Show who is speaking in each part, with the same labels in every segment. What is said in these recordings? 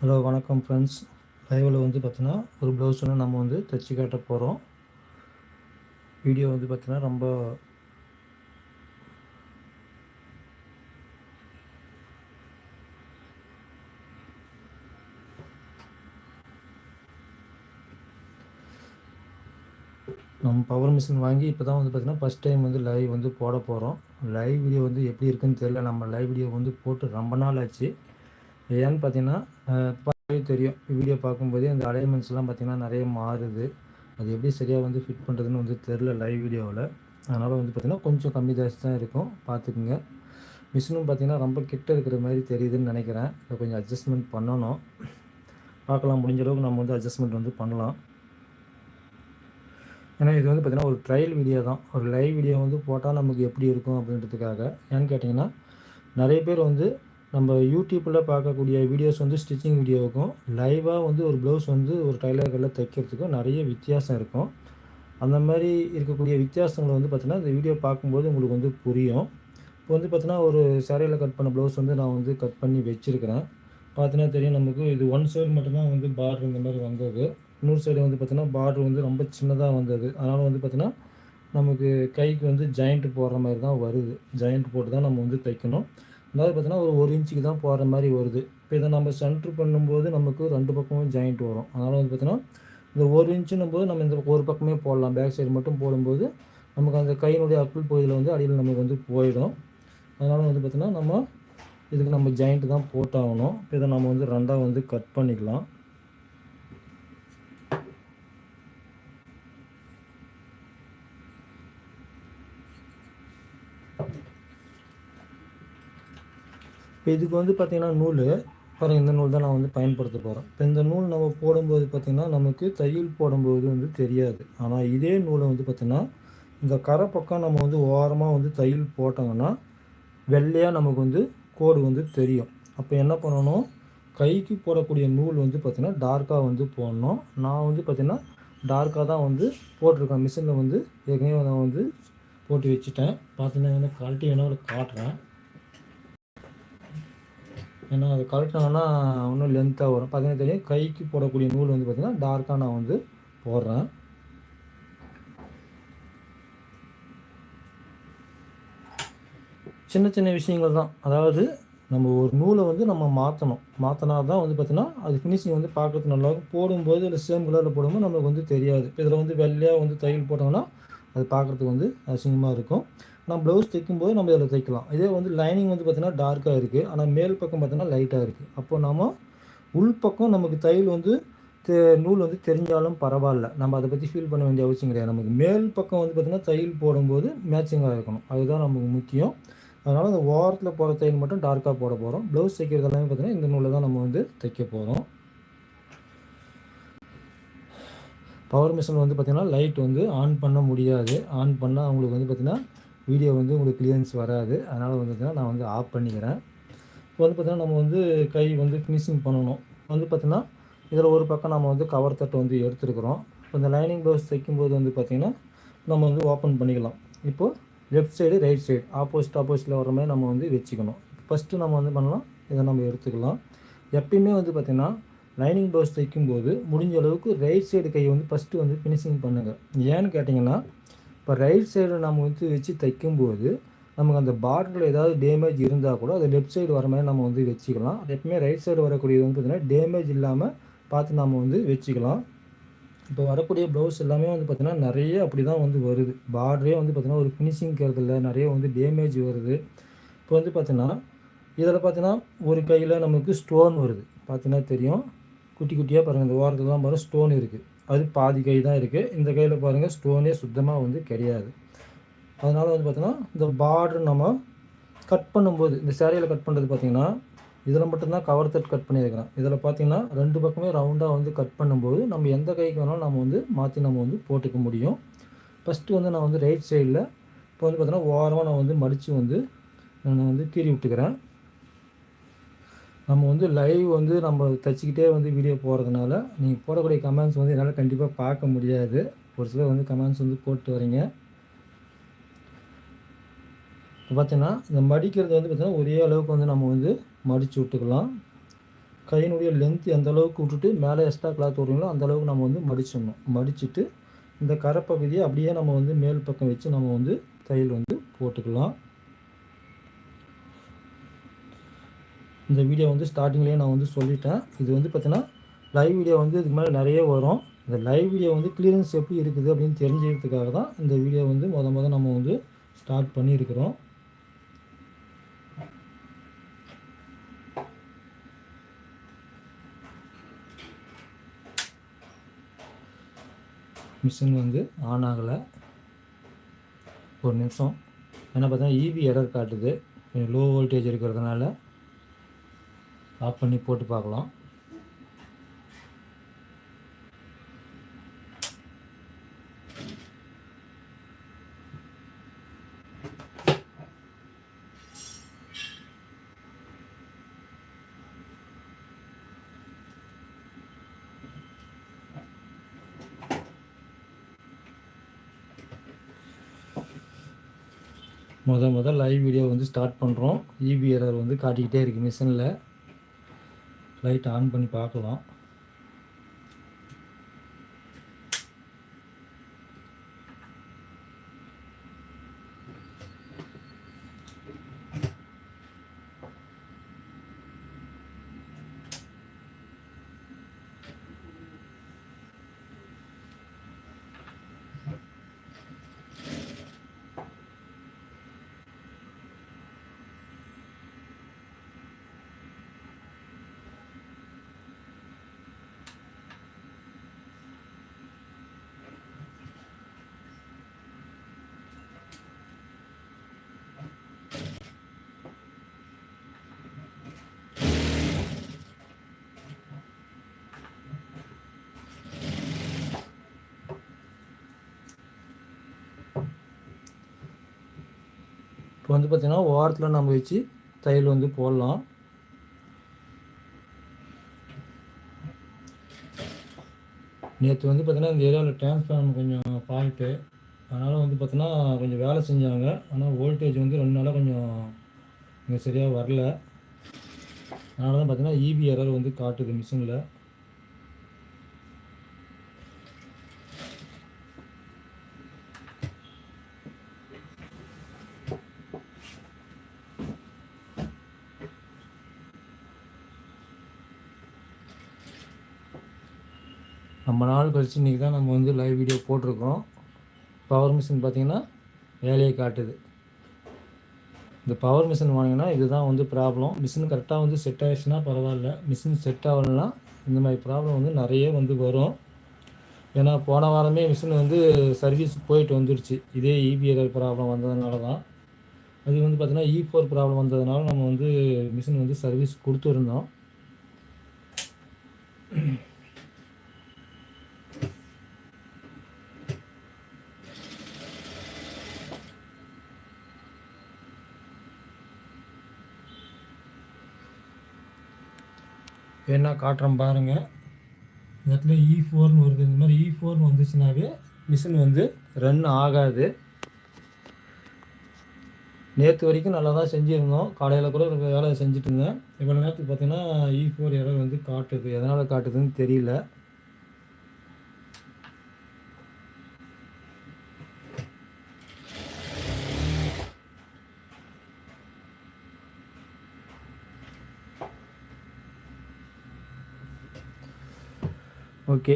Speaker 1: Hello வணக்கம் friends லைவில் வந்து பார்த்தீங்கன்னா ஒரு ப்ளவுஸ் ஒன்று நம்ம வந்து தைச்சி காட்ட போகிறோம் வீடியோ வந்து பார்த்தீங்கன்னா ரொம்ப நம்ம பவர் மிஷின் வாங்கி இப்போ தான் வந்து பார்த்தீங்கன்னா ஃபஸ்ட் டைம் வந்து லைவ் வந்து போட போகிறோம் லைவ் வீடியோ வந்து எப்படி இருக்குன்னு தெரியல. நம்ம லைவ் வீடியோ வந்து போட்டு ரொம்ப நாள் ஆச்சு. ஏன்னு பார்த்தீங்கன்னா தெரியும். வீடியோ பார்க்கும்போதே அந்த அலைன்மெண்ட்ஸ்லாம் பார்த்தீங்கன்னா நிறைய மாறுது. அது எப்படி சரியாக வந்து ஃபிட் பண்ணுறதுன்னு வந்து தெரில லைவ் வீடியோவில். அதனால் வந்து பார்த்திங்கன்னா கொஞ்சம் கம்மி ஜாஸ்தி தான் இருக்கும். பார்த்துக்குங்க. மிஷினும் பார்த்திங்கன்னா ரொம்ப கிட்ட இருக்கிற மாதிரி தெரியுதுன்னு நினைக்கிறேன். இதை கொஞ்சம் அட்ஜஸ்ட்மெண்ட் பண்ணணும். பார்க்கலாம். முடிஞ்ச அளவுக்கு நம்ம வந்து அட்ஜஸ்ட்மெண்ட் வந்து பண்ணலாம். ஏன்னா இது வந்து பார்த்திங்கன்னா ஒரு ட்ரையல் வீடியோ தான். ஒரு லைவ் வீடியோ வந்து போட்டால் நமக்கு எப்படி இருக்கும் அப்படின்றதுக்காக. ஏன்னு கேட்டிங்கன்னா நிறைய பேர் வந்து நம்ம யூடியூப்பில் பார்க்கக்கூடிய வீடியோஸ் வந்து ஸ்டிச்சிங் வீடியோவுக்கும் லைவாக வந்து ஒரு ப்ளவுஸ் வந்து ஒரு டைலர்களில் தைக்கிறதுக்கும் நிறைய வித்தியாசம் இருக்கும். அந்த மாதிரி இருக்கக்கூடிய வித்தியாசங்களை வந்து பார்த்திங்கன்னா இந்த வீடியோ பார்க்கும்போது உங்களுக்கு வந்து புரியும். இப்போ வந்து பார்த்தீங்கன்னா ஒரு சேரையில் கட் பண்ண ப்ளவுஸ் வந்து நான் வந்து கட் பண்ணி வச்சுருக்கிறேன். பார்த்தீங்கன்னா தெரியும் நமக்கு இது ஒன் சைடு மட்டும்தான் வந்து பார்டர் இந்த மாதிரி வந்தது. இன்னொரு சைடு வந்து பார்த்தீங்கன்னா பார்டர் வந்து ரொம்ப சின்னதாக வந்தது. அதனால் வந்து பார்த்தீங்கன்னா நமக்கு கைக்கு வந்து ஜாயிண்ட் போடுற மாதிரி தான் வருது. ஜாயிண்ட் போட்டு தான் நம்ம வந்து தைக்கணும். அதாவது பார்த்தீங்கன்னா ஒரு ஒரு இன்ச்சுக்கு தான் போடுற மாதிரி வருது. இப்போ இதை நம்ம சென்ட்ரு பண்ணும்போது நமக்கு ரெண்டு பக்கமும் ஜாயிண்ட் வரும். அதனால் வந்து பார்த்தீங்கன்னா இந்த ஒரு இன்ச்சுன்னும் போது நம்ம இந்த ஒரு பக்கமே போடலாம். பேக் சைடு மட்டும் போடும்போது நமக்கு அந்த கையினுடைய அக்குள் பகுதியில் வந்து அடியில் நமக்கு வந்து போயிடும். அதனால் வந்து பார்த்திங்கன்னா நம்ம இதுக்கு நம்ம ஜாயிண்ட் தான் போட்டாகணும். இப்போ இதை நம்ம வந்து ரெண்டாக வந்து கட் பண்ணிக்கலாம். இப்போ இதுக்கு வந்து பார்த்திங்கன்னா நூல். பாருங்கள் இந்த நூல் தான் நான் வந்து பயன்படுத்த போகிறேன் இப்போ இந்த நூல் நம்ம போடும்போது பார்த்திங்கன்னா நமக்கு தையல் போடும்போது வந்து தெரியாது. ஆனால் இதே நூலை வந்து பார்த்திங்கன்னா இந்த கரை பக்கம் நம்ம வந்து ஓரமாக வந்து தையல் போட்டோங்கன்னா வெள்ளையாக நமக்கு வந்து கோடு வந்து தெரியும். அப்போ என்ன பண்ணணும்? கைக்கு போடக்கூடிய நூல் வந்து பார்த்திங்கன்னா டார்க்காக வந்து போடணும். நான் வந்து பார்த்திங்கன்னா டார்க்காக தான் வந்து போட்டிருக்கேன். மிஷினில் வந்து ஏற்கனவே நான் வந்து போட்டு வச்சுட்டேன். பார்த்தீங்கன்னா குவாலிட்டி வேணால் காட்டுறேன். ஏன்னா அது கழட்டினோன்னா இன்னும் லென்த்தாக வரும். பார்த்தீங்கன்னா தெரியும் கைக்கு போடக்கூடிய நூல் வந்து பார்த்திங்கன்னா டார்க்காக நான் வந்து போடுறேன். சின்ன சின்ன விஷயங்கள் தான். அதாவது நம்ம ஒரு நூலை வந்து நம்ம மாற்றணும் மாற்றினா தான் வந்து பார்த்தீங்கன்னா அது ஃபினிஷிங் வந்து பார்க்கறதுக்கு நல்லா இருக்கும். போடும்போது இல்லை சேம் கலரில் போடும்போது நமக்கு வந்து தெரியாது. இதில் வந்து வெள்ளையாக வந்து தையல் போட்டோம்னா அது பார்க்குறதுக்கு வந்து அசிங்கமாக இருக்கும். நான் ப்ளவுஸ் தைக்கும்போது நம்ம இதில் தைக்கலாம். இதே வந்து லைனிங் வந்து பார்த்திங்கன்னா டார்க்காக இருக்குது ஆனால் மேல் பக்கம் பார்த்திங்கன்னா லைட்டாக இருக்குது அப்போ நம்ம உள் பக்கம் நமக்கு தையல் வந்து தெ- நூல் வந்து தெரிஞ்சாலும் பரவாயில்ல. நம்ம அதை பற்றி ஃபீல் பண்ண வேண்டிய அவசியம் கிடையாது. நமக்கு மேல் பக்கம் வந்து பார்த்திங்கன்னா தையல் போடும்போது மேட்சிங்காக இருக்கணும். அதுதான் நமக்கு முக்கியம். அதனால் அந்த ஓரத்தில் போகிற தையல் மட்டும் டார்க்காக போட போகிறோம் ப்ளவுஸ் தைக்கிறது எல்லாமே பார்த்திங்கன்னா இந்த நூலில் தான் நம்ம வந்து தைக்க போகிறோம் பவர் மிஷின் வந்து பார்த்திங்கன்னா லைட் வந்து ஆன் பண்ண முடியாது. ஆன் பண்ணால் அவங்களுக்கு வந்து பார்த்திங்கன்னா வீடியோ வந்து உங்களுக்கு கிளியரன்ஸ் வராது. அதனால் வந்து நான் வந்து ஆஃப் பண்ணிக்கிறேன். இப்போ வந்து பார்த்திங்கன்னா நம்ம வந்து கை வந்து ஃபினிஷிங் பண்ணணும். வந்து பார்த்திங்கன்னா இதில் ஒரு பக்கம் நம்ம வந்து கவர் தட்டு வந்து எடுத்துருக்குறோம். இப்போ இந்த லைனிங் ப்ளவுஸ் தைக்கும்போது வந்து பார்த்திங்கன்னா நம்ம வந்து ஓப்பன் பண்ணிக்கலாம். இப்போது left side right side opposite ஆப்போசிட்டில் வர மாதிரி நம்ம வந்து வச்சுக்கணும். ஃபஸ்ட்டு நம்ம வந்து பண்ணலாம். இதை நம்ம எடுத்துக்கலாம். எப்பயுமே வந்து பார்த்திங்கன்னா லைனிங் ப்ளவுஸ் தைக்கும்போது முடிஞ்ச அளவுக்கு ரைட் சைடு கையை வந்து ஃபஸ்ட்டு வந்து ஃபினிஷிங் பண்ணுங்கள் ஏன்னு கேட்டிங்கன்னா இப்போ ரைட் சைடில் நம்ம வந்து வச்சு தைக்கும்போது நமக்கு அந்த பார்டரில் ஏதாவது டேமேஜ் இருந்தால் கூட அது லெஃப்ட் சைடு வர மாதிரி நம்ம வந்து வச்சுக்கலாம். அது எப்பவுமே ரைட் சைடு வரக்கூடியது வந்து பார்த்திங்கன்னா டேமேஜ் இல்லாமல் பார்த்து நம்ம வந்து வச்சுக்கலாம். இப்போ வரக்கூடிய ப்ளவுஸ் எல்லாமே வந்து பார்த்திங்கன்னா நிறைய அப்படி தான் வந்து வருது. பார்டரே வந்து பார்த்திங்கன்னா ஒரு ஃபினிஷிங் இல்லை நிறைய வந்து டேமேஜ் வருது. இப்போ வந்து பார்த்திங்கன்னா இதில் பார்த்திங்கன்னா ஒரு கையில் நமக்கு ஸ்டோன் வருது. பார்த்திங்கன்னா தெரியும். குட்டி குட்டியாக பாருங்கள் இந்த ஓரத்துலலாம் பாருங்கள் ஸ்டோன் இருக்குது அது பாதி கை தான் இருக்குது இந்த கையில் பாருங்கள் ஸ்டோனே சுத்தமாக வந்து கிடையாது. அதனால் வந்து பார்த்திங்கன்னா இந்த பார்டர் நம்ம கட் பண்ணும்போது இந்த சேரீயில் கட் பண்ணுறது பார்த்திங்கன்னா இதில் மட்டும்தான் கவர் தட் கட் பண்ணியிருக்கிறேன். இதில் பார்த்தீங்கன்னா ரெண்டு பக்கமே ரவுண்டாக வந்து கட் பண்ணும்போது நம்ம எந்த கைக்கு வேணாலும் நம்ம வந்து மாற்றி நம்ம வந்து போட்டுக்க முடியும். ஃபஸ்ட்டு வந்து நான் வந்து ரைட் சைடில் இப்போ வந்து பார்த்தோன்னா ஓரமாக நான் வந்து மடித்து வந்து நான் வந்து கீறி விட்டுக்கிறேன். நம்ம வந்து லைவ் வந்து நம்ம தச்சுக்கிட்டே வந்து வீடியோ போடுறதுனால நீங்கள் போடக்கூடிய கமெண்ட்ஸ் வந்து என்னால் கண்டிப்பாக பார்க்க முடியாது. ஒரு சிலர் வந்து கமெண்ட்ஸ் வந்து போட்டு வரீங்க. இப்போ பார்த்தீங்கன்னா இந்த மடிக்கிறது வந்து பார்த்திங்கன்னா ஒரே அளவுக்கு வந்து நம்ம வந்து மடித்து விட்டுக்கலாம். கையினுடைய லென்த் எந்த அளவுக்கு விட்டுட்டு மேலே எக்ஸ்ட்ரா கிளாத் விட்றீங்களோ அந்த அளவுக்கு நம்ம வந்து மடிச்சிடணும். மடிச்சுட்டு இந்த கரைப்பகுதியை அப்படியே நம்ம வந்து மேல் பக்கம் வச்சு நம்ம வந்து தையல் வந்து போட்டுக்கலாம். இந்த வீடியோ வந்து ஸ்டார்டிங்லேயே நான் வந்து சொல்லிட்டேன். இது வந்து பார்த்தீங்கன்னா லைவ் வீடியோ வந்து இதுக்கு மேலே நிறைய வரும். இந்த லைவ் வீடியோ வந்து கிளியரன்ஸ் எப்படி இருக்குது அப்படின்னு தெரிஞ்சுக்கிறதுக்காக தான் இந்த வீடியோ வந்து மொதல் முத நம்ம வந்து ஸ்டார்ட் பண்ணியிருக்கிறோம். மிஷின் வந்து ஆன் ஆகலை. ஒரு நிமிஷம். ஏன்னா பார்த்தா இபி எரர் காட்டுது. கொஞ்சம் லோ வோல்டேஜ் இருக்கிறதுனால ஆஃப் பண்ணி போட்டு பார்க்கலாம். முத முத லைவ் வீடியோ வந்து ஸ்டார்ட் பண்ணுறோம் இபி எரர் வந்து காட்டிக்கிட்டே இருக்குது மிஷினில் லைட் ஆன் பண்ணி பார்க்கலாம். இப்போ வந்து பார்த்திங்கன்னா ஓரத்தில் நம்ம வச்சு தையல் வந்து போடலாம். நேற்று வந்து பார்த்திங்கன்னா இந்த ஏரியாவில் டிரான்ஸ்ஃபார்ம் கொஞ்சம் ஃபால்ட்டு அதனால் வந்து பார்த்திங்கன்னா கொஞ்சம் வேலை செஞ்சாங்க. ஆனால் வோல்டேஜ் வந்து ரெண்டு நாளாக கொஞ்சம் இங்கே சரியாக வரல. அதனால தான் பார்த்திங்கன்னா இபி எரர் வந்து காட்டுது மிஷினில் ரொம்ப நாள் கழிச்சு இன்றைக்கி தான் நம்ம வந்து லைவ் வீடியோ போட்டிருக்கோம். பவர் மிஷின் பார்த்திங்கன்னா வேலையை காட்டுது. இந்த பவர் மிஷின் வாங்கினா இதுதான் வந்து ப்ராப்ளம் மிஷின் கரெக்டாக வந்து செட் ஆகிடுச்சுன்னா பரவாயில்ல. மிஷின் செட் ஆகலைன்னா இந்த மாதிரி ப்ராப்ளம் வந்து நிறைய வந்து வரும். ஏன்னா போன வாரமே மிஷின் வந்து சர்வீஸ் போயிட்டு வந்துடுச்சு இதே இபிஎல் ப்ராப்ளம் வந்ததுனால தான் அது வந்து பார்த்திங்கன்னா இ e ஃபோர் ப்ராப்ளம் வந்ததுனால நம்ம வந்து மிஷின் வந்து சர்வீஸ் கொடுத்துருந்தோம். வேணா காட்டுறேன் பாருங்கள் இந்த இடத்துல e இ ஃபோர்னு வருது. இந்த மாதிரி e இ ஃபோர்னு வந்துச்சுனாவே மிஷின் வந்து ரன் ஆகாது. நேற்று வரைக்கும் நல்லா தான் செஞ்சுருந்தோம். காலையில் கூட ஒரு வேலை செஞ்சுட்டு இருந்தேன். இவ்வளோ நேரத்துக்கு பார்த்தீங்கன்னா இ e ஃபோர் எரர் வந்து காட்டுது. எதனால் காட்டுதுன்னு தெரியல. ஓகே.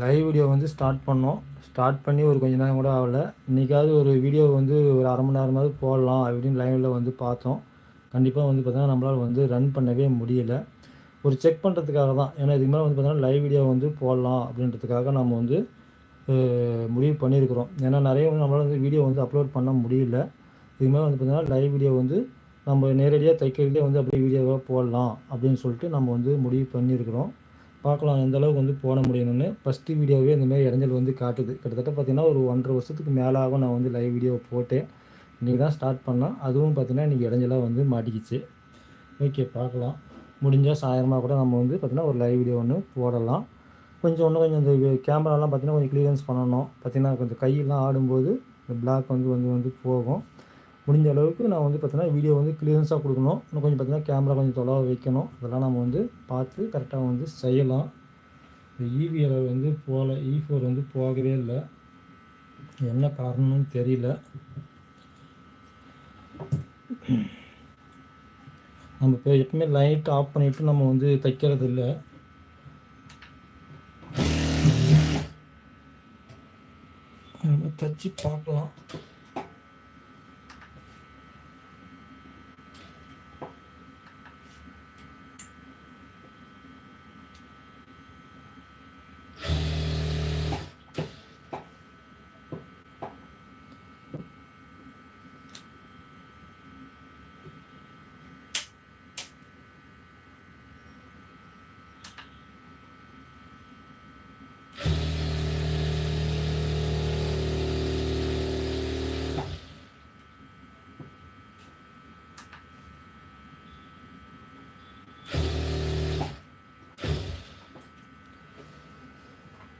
Speaker 1: லைவ் வீடியோ வந்து ஸ்டார்ட் பண்ணோம். ஸ்டார்ட் பண்ணி ஒரு கொஞ்ச நேரம் கூட ஆகலை. இன்றைக்காவது ஒரு வீடியோ வந்து ஒரு அரை மணி நேரமாவது போடலாம் அப்படின்னு லைவில் வந்து பார்த்தோம். கண்டிப்பாக வந்து பார்த்திங்கன்னா நம்மளால் வந்து ரன் பண்ணவே முடியல. ஒரு செக் பண்ணுறதுக்காக தான். ஏன்னா இதுக்கு மேலே வந்து பார்த்திங்கன்னா லைவ் வீடியோ வந்து போடலாம் அப்படின்றதுக்காக நம்ம வந்து முடிவு பண்ணியிருக்கிறோம். ஏன்னா நிறைய வந்து நம்மளால் வந்து வீடியோ வந்து அப்லோட் பண்ண முடியல. இதுக்கு மேலே வந்து பார்த்திங்கன்னா லைவ் வீடியோ வந்து நம்ம நேரடியாக தைக்கிறதே வந்து அப்படியே வீடியோவாக போடலாம் அப்படின்னு சொல்லிட்டு நம்ம வந்து முடிவு பண்ணியிருக்கிறோம். பார்க்கலாம் எந்த அளவுக்கு வந்து போட முடியணும்னு ஃபஸ்ட்டு வீடியோவே இந்தமாரி இடைஞ்சல் வந்து காட்டுது. கிட்டத்தட்ட பார்த்திங்கன்னா ஒரு ஒன்றரை வருஷத்துக்கு மேலாகும் நான் வந்து லைவ் வீடியோ போட்டேன். இன்றைக்கி தான் ஸ்டார்ட் பண்ணேன். அதுவும் பார்த்திங்கன்னா இன்றைக்கி இடைஞ்சலாக வந்து மாட்டிக்கிச்சு. ஓகே பார்க்கலாம். முடிஞ்சால் சாயரமாக கூட நம்ம வந்து பார்த்திங்கன்னா ஒரு லைவ் வீடியோ ஒன்று போடலாம். கொஞ்சம் இன்னும் கொஞ்சம் இந்த கேமராலாம் பார்த்திங்கன்னா கொஞ்சம் க்ளீரன்ஸ் பண்ணணும். பார்த்திங்கன்னா கொஞ்சம் கையெல்லாம் ஆடும்போது இந்த பிளாக் வந்து வந்து வந்து போகும். முடிஞ்ச அளவுக்கு நான் வந்து பார்த்தீங்கன்னா வீடியோ வந்து கிளியரன்ஸாக கொடுக்கணும். இன்னும் கொஞ்சம் பார்த்தீங்கன்னா கேமரா கொஞ்சம் தொலைவாக வைக்கணும். அதெல்லாம் நம்ம வந்து பார்த்து கரெக்டாக வந்து செய்யலாம். இந்த அளவு வந்து போகல இ ஃபோர் வந்து போகவே இல்லை. என்ன காரணம்னு தெரியல. நம்ம இப்போ எப்பவுமே லைட் ஆஃப் பண்ணிவிட்டு நம்ம வந்து தைக்கிறது இல்லை. நம்ம தைச்சி பார்க்கலாம்.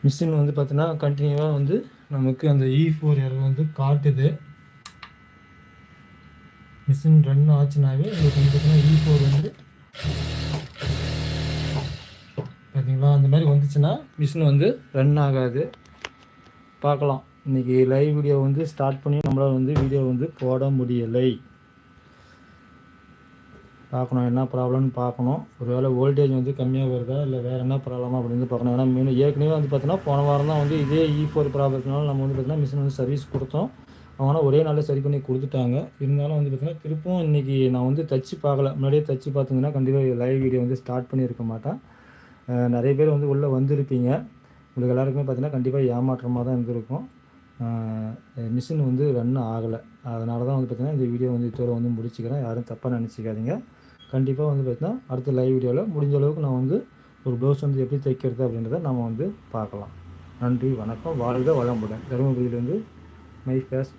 Speaker 1: மிஷின் வந்து பார்த்தீங்கன்னா கண்டினியூவாக வந்து நமக்கு அந்த இ ஃபோர் எரர் வந்து காட்டுது. மிஷின் ரன் ஆச்சுனாவே உங்களுக்கு வந்து பார்த்தீங்கன்னா இ e ஃபோர் வந்து பார்த்தீங்களா அந்த மாதிரி வந்துச்சுன்னா மிஷின் வந்து ரன் ஆகாது. பார்க்கலாம். இன்றைக்கி லைவ் வீடியோ வந்து ஸ்டார்ட் பண்ணி நம்மளால் வந்து வீடியோ வந்து போட முடியலை. பார்க்கணும் என்ன ப்ராப்ளம்னு பார்க்கணும். ஒருவேளை வோல்டேஜ் வந்து கம்மியாக வருதா இல்லை வேறு என்ன ப்ராப்ளமாக அப்படின்னு பார்க்கணும். ஏன்னா மீன் ஏற்கனவே வந்து பார்த்தீங்கன்னா போன வாரம் தான் வந்து இதே இ ஃபோர் ப்ராப்ளத்தினால நம்ம வந்து பார்த்தீங்கன்னா மிஷின் வந்து சர்வீஸ் கொடுத்தோம். அவங்களாம் ஒரே நாளில் சரி பண்ணி கொடுத்துட்டாங்க. இருந்தாலும் வந்து பார்த்தீங்கன்னா திருப்பும் இன்றைக்கி நான் வந்து தச்சு பார்க்கல. முன்னாடியே தச்சு பார்த்தீங்கன்னா கண்டிப்பாக லைவ் வீடியோ வந்து ஸ்டார்ட் பண்ணியிருக்க மாட்டேன். நிறைய பேர் வந்து உள்ளே வந்திருப்பீங்க. உங்களுக்கு எல்லாருக்குமே பார்த்தீங்கன்னா கண்டிப்பாக ஏமாற்றமாக தான் இருந்திருக்கும் மிஷின் வந்து ரன் ஆகலை. அதனால தான் வந்து பார்த்திங்கன்னா இந்த வீடியோ வந்து இதோட வந்து முடிச்சுக்கிறேன். யாரும் தப்பாக நினச்சிக்காதீங்க. கண்டிப்பாக வந்து பார்த்திங்கன்னா அடுத்த லைவ் வீடியோவில் முடிஞ்ச அளவுக்கு நான் வந்து ஒரு ப்ளவுஸ் வந்து எப்படி தைக்கிறது அப்படின்றத நம்ம வந்து பார்க்கலாம். நன்றி வணக்கம். வாழ்க வளமுடன். தருமபுரியிலேருந்து மை ஃபேஸ்